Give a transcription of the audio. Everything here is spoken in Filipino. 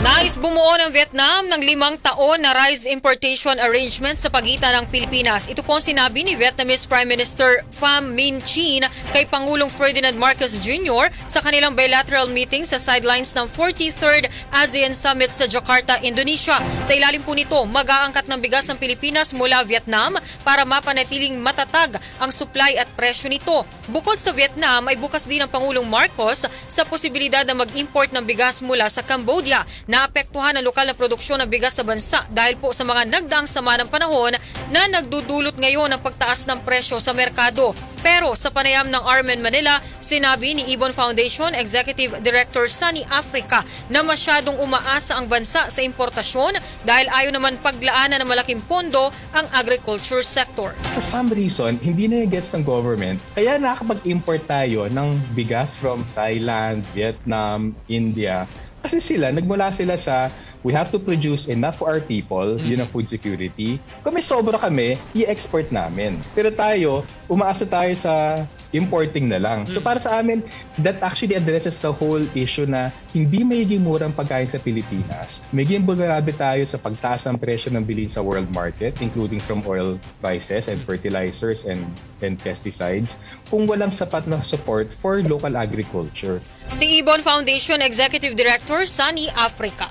Nais bumuo ng Vietnam ng limang taon na rice importation arrangement sa pagitan ng Pilipinas. Ito po ang sinabi ni Vietnamese Prime Minister Pham Minh Chinh kay Pangulong Ferdinand Marcos Jr. sa kanilang bilateral meeting sa sidelines ng 43rd ASEAN Summit sa Jakarta, Indonesia. Sa ilalim po nito, mag-aangkat ng bigas ng Pilipinas mula Vietnam para mapanatiling matatag ang supply at presyo nito. Bukod sa Vietnam, ay bukas din ang Pangulong Marcos sa posibilidad na mag-import ng bigas mula sa Cambodia. Naapektuhan ang lokal na produksyon ng bigas sa bansa dahil po sa mga nagdaang sama ng panahon na nagdudulot ngayon ng pagtaas ng presyo sa merkado. Pero sa panayam ng Armen Manila, sinabi ni Ibon Foundation Executive Director Sunny Africa na masyadong umaasa ang bansa sa importasyon dahil ayaw naman paglaanan ng malaking pondo ang agriculture sector. For some reason, hindi na gets ng government. Kaya nakakapag-import tayo ng bigas from Thailand, Vietnam, India. Kasi sila, nagmula sila sa we have to produce enough for our people, yun ang food security. Kung may sobra kami, i-export namin. Pero tayo, umaasa tayo sa importing na lang. So para sa amin, that actually addresses the whole issue na hindi magiging murang pagkain sa Pilipinas. Magiging vulnerable tayo sa pagtaas ng presyo ng bilhin sa world market, including from oil prices and fertilizers and, and pesticides, kung walang sapat na support for local agriculture. Si Ibon Foundation Executive Director Sunny Africa.